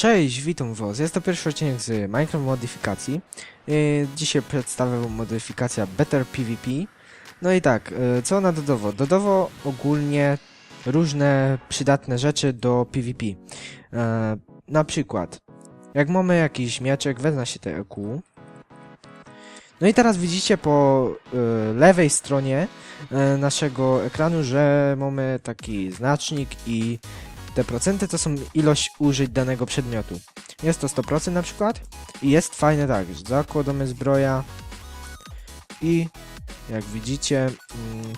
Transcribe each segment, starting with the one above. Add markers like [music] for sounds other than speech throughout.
Cześć, witam was. Jest to pierwszy odcinek z Minecraft modyfikacji. Yy, Dzisiaj przedstawię modyfikacja Better PvP. No i tak, yy, co ona dodało? Dodało ogólnie różne przydatne rzeczy do PvP. Yy, Na przykład, jak mamy jakiś mieczek, wezmę się te EQ. No i teraz widzicie po lewej stronie naszego ekranu, że mamy taki znacznik i te procenty to są ilość użyć danego przedmiotu. Jest to 100% na przykład i jest fajne tak, zakładamy zbroja i jak widzicie mm,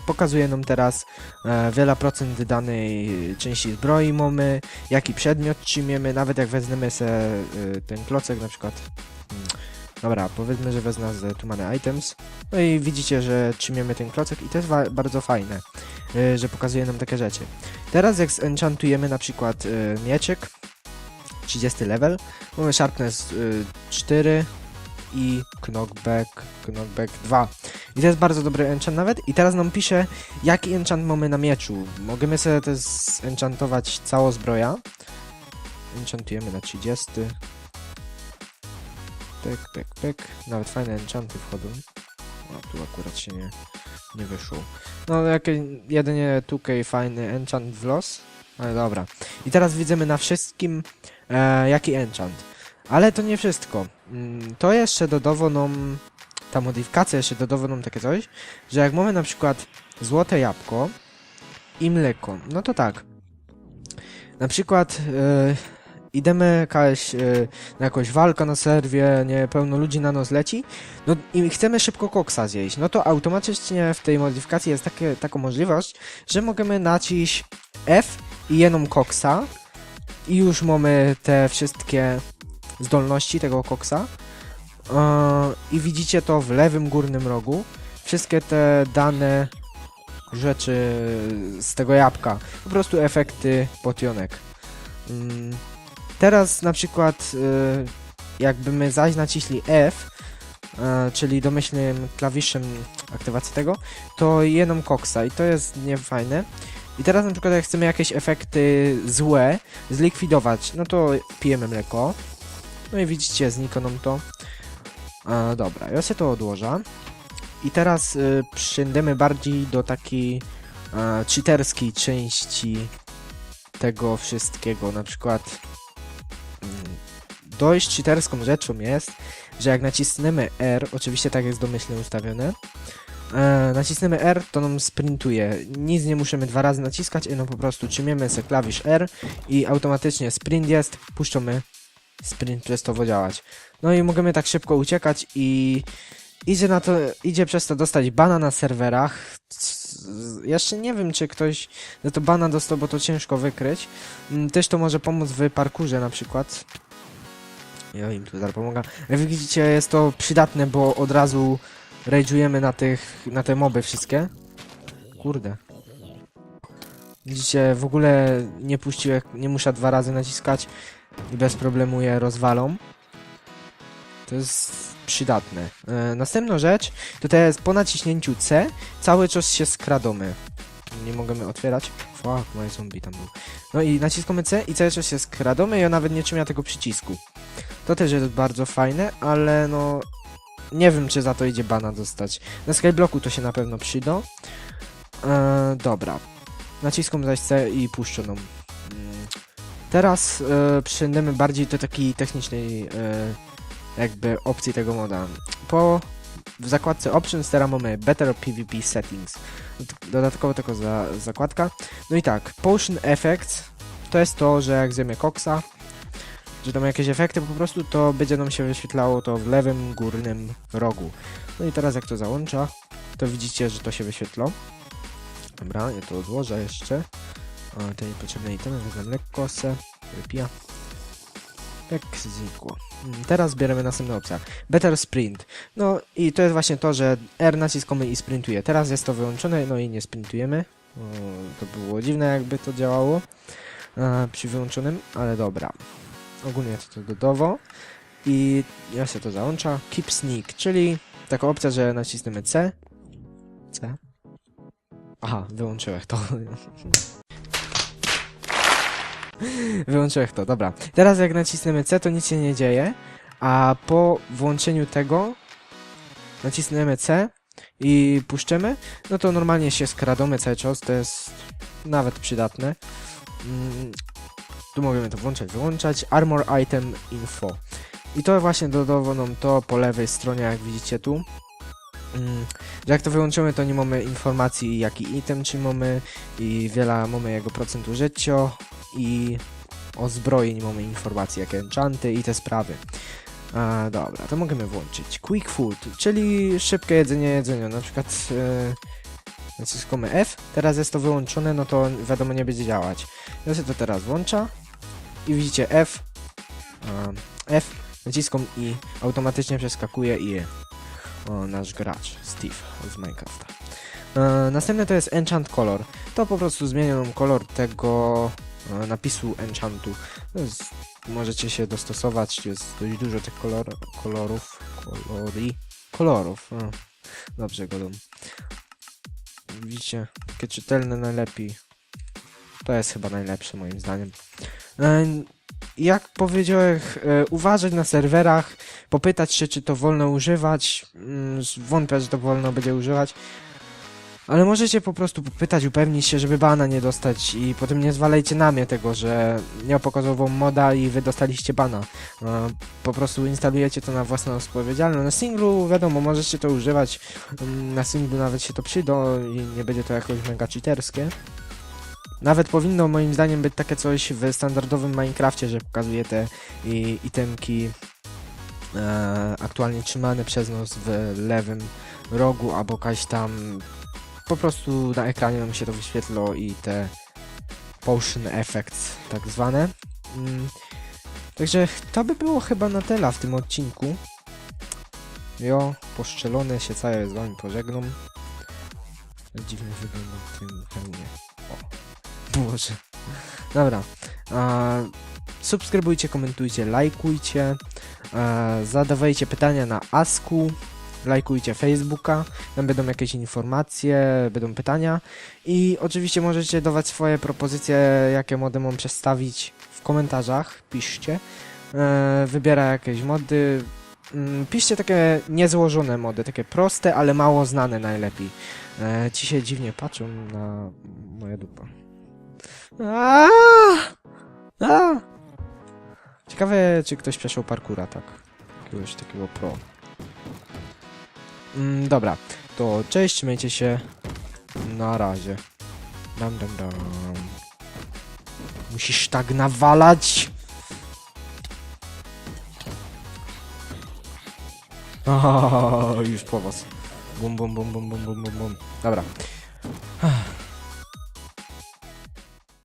pokazuje nam teraz e, wiele procent danej części zbroi mamy, jaki przedmiot trzymiemy, nawet jak weźmiemy se e, ten klocek na przykład mm, Dobra, powiedzmy, że wezmę z Tumany Items. No i widzicie, że trzymiemy ten klocek i to jest bardzo fajne, e, że pokazuje nam takie rzeczy. Teraz jak zenchantujemy na przykład y, mieczek 30 level, mamy sharpness y, 4 i knockback, knockback 2. I to jest bardzo dobry enchant nawet. I teraz nam pisze, jaki enchant mamy na mieczu. Możemy sobie też zenchantować całą zbroja. Enchantujemy na 30. Pek, pek, pek. Nawet fajne enchanty wchodzą. O, tu akurat się nie, nie wyszło. No, jak jedynie 2K fajny enchant w los. Ale dobra. I teraz widzimy na wszystkim e, jaki enchant. Ale to nie wszystko. Mm, To jeszcze dodało nam, ta modyfikacja jeszcze dodało nam takie coś, że jak mamy na przykład złote jabłko i mleko, no to tak. Na przykład e, idziemy jakaś, e, na jakąś walkę na serwie, nie pełno ludzi na nos leci, no i chcemy szybko koksa zjeść, no to automatycznie w tej modyfikacji jest takie, taka możliwość, że możemy naciść F i jedną koksa i już mamy te wszystkie zdolności tego koksa. Yy, I widzicie to w lewym górnym rogu. Wszystkie te dane rzeczy z tego jabłka. Po prostu efekty potionek. Mm, Teraz na przykład yy, jakby my zaś naciśli F, e, czyli domyślnym klawiszem aktywacji tego, to jedną koksa i to jest niefajne. I teraz na przykład jak chcemy jakieś efekty złe zlikwidować, no to pijemy mleko. No i widzicie, znikło nam to. Dobra, ja sobie to odłożę. I teraz y, przyjdziemy bardziej do takiej e, cheaterskiej części tego wszystkiego. Na przykład dość cheaterską rzeczą jest, że jak nacisniemy R, oczywiście tak jest domyślnie ustawione, e, nacisniemy R, to nam sprintuje. Nic nie musimy dwa razy naciskać, no po prostu trzymiemy sobie klawisz R i automatycznie sprint jest, puszczamy sprint przez to działać. No i możemy tak szybko uciekać i idzie na to, idzie przez to dostać bana na serwerach. Jeszcze nie wiem, czy ktoś za to bana dostał, bo to ciężko wykryć. Mm, Też to może pomóc w parkurze na przykład. Ja im tu zaraz pomogę. Jak widzicie, jest to przydatne, bo od razu rage'ujemy na tych, na te moby wszystkie. Kurde. Widzicie, w ogóle nie puściłem, nie muszę dwa razy naciskać i bez problemu je rozwalą. To jest przydatne. E, następna rzecz, to jest po naciśnięciu C cały czas się skradamy. Nie możemy otwierać. Fuck, moje zombie tam był. No i naciskamy C i cały czas się skradamy ja nawet nie trzymię tego przycisku. To też jest bardzo fajne, ale no... Nie wiem, czy za to idzie bana dostać. Na Skyblocku to się na pewno przyda. E, dobra. Naciskam zaś C i puszczę nam. Mm. Teraz e, przejdziemy bardziej do takiej technicznej e, jakby opcji tego moda. Po w zakładce Options teraz mamy Better PvP Settings. Dodatkowo tylko za, zakładka. No i tak, Potion Effects to jest to, że jak zjemy koksa, że tam jakieś efekty po prostu, to będzie nam się wyświetlało to w lewym górnym rogu. No i teraz jak to załącza, to widzicie, że to się wyświetla. Dobra, ja to odłożę jeszcze. Te niepotrzebne itemy, wezmę lekko se, wypija. Jak znikło. Mm, Teraz bierzemy następną opcję. Better Sprint. No i to jest właśnie to, że R naciskamy i sprintuje. Teraz jest to wyłączone, no i nie sprintujemy. To było dziwne, jakby to działało e, przy wyłączonym, ale dobra. Ogólnie to to dodawo. I ja się to załącza. Keep Sneak, czyli taka opcja, że nacisnemy C. C. Aha, wyłączyłem to. [laughs] Wyłączyłem to, dobra. Teraz jak nacisnemy C, to nic się nie dzieje, a po włączeniu tego nacisnemy C i puszczymy, no to normalnie się skradamy cały czas, to jest nawet przydatne. Mm, tu możemy to włączać, wyłączać. Armor Item Info. I to właśnie dodało nam to po lewej stronie, jak widzicie tu. Mm, że jak to wyłączymy, to nie mamy informacji, jaki item trzymamy i wiele mamy jego procent użycia i o zbroi nie mamy informacji, jakie enchanty i te sprawy. Dobra, to możemy włączyć Quick Food, czyli szybkie jedzenie jedzenia, na przykład e, naciskamy F, teraz jest to wyłączone, no to wiadomo nie będzie działać. Ja sobie to teraz włącza i widzicie F, a, F, naciskam i automatycznie przeskakuje i o, nasz gracz, Steve z Minecrafta. E, następne to jest Enchant Color. To po prostu zmienia nam kolor tego e, napisu Enchantu. Możecie się dostosować, jest dość dużo tych kolor, kolorów, kolory, kolorów. Dobrze go dam. Widzicie, takie czytelne najlepiej. To jest chyba najlepsze moim zdaniem. E, jak powiedziałem, e, uważać na serwerach, popytać się, czy to wolno używać. Mm, Wątpię, że to wolno będzie używać. Ale możecie po prostu popytać, upewnić się, żeby bana nie dostać i potem nie zwalejcie na mnie tego, że nie pokazał moda i wy dostaliście bana. E, Po prostu instalujecie to na własną odpowiedzialność. Na singlu, wiadomo, możecie to używać. Mm, Na singlu nawet się to przyda i nie będzie to jakoś mega cheaterskie. Nawet powinno moim zdaniem być takie coś w standardowym Minecrafcie, że pokazuje te i, itemki e, aktualnie trzymane przez nas w lewym rogu albo jakaś tam po prostu na ekranie nam się to wyświetlo i te potion effects tak zwane. Mm, także to by było chyba na tyle w tym odcinku. Jo, poszczelone się całe z wami pożegnam. Dziwnie wygląda hełmie. O. Boże. Dobra. A, subskrybujcie, komentujcie, lajkujcie. A, zadawajcie pytania na Asku. Lajkujcie Facebooka. Tam będą jakieś informacje, będą pytania. I oczywiście możecie dawać swoje propozycje, jakie mody mam przedstawić w komentarzach. Piszcie. E, wybiera jakieś mody. Mm, Piszcie takie niezłożone mody, takie proste, ale mało znane najlepiej. E, ci się dziwnie patrzą na moje dupa. Aaaa! Aaa! Ciekawe, czy ktoś przeszło parkura, tak. Jakiegoś takiego pro. Mm, dobra, to cześć, miejcie się. Na razie. Dam, dam, dam. Musisz tak nawalać. [laughs] O, już po was. Bum, bum, bum, bum, bum, bum, bum, bum. Dobra.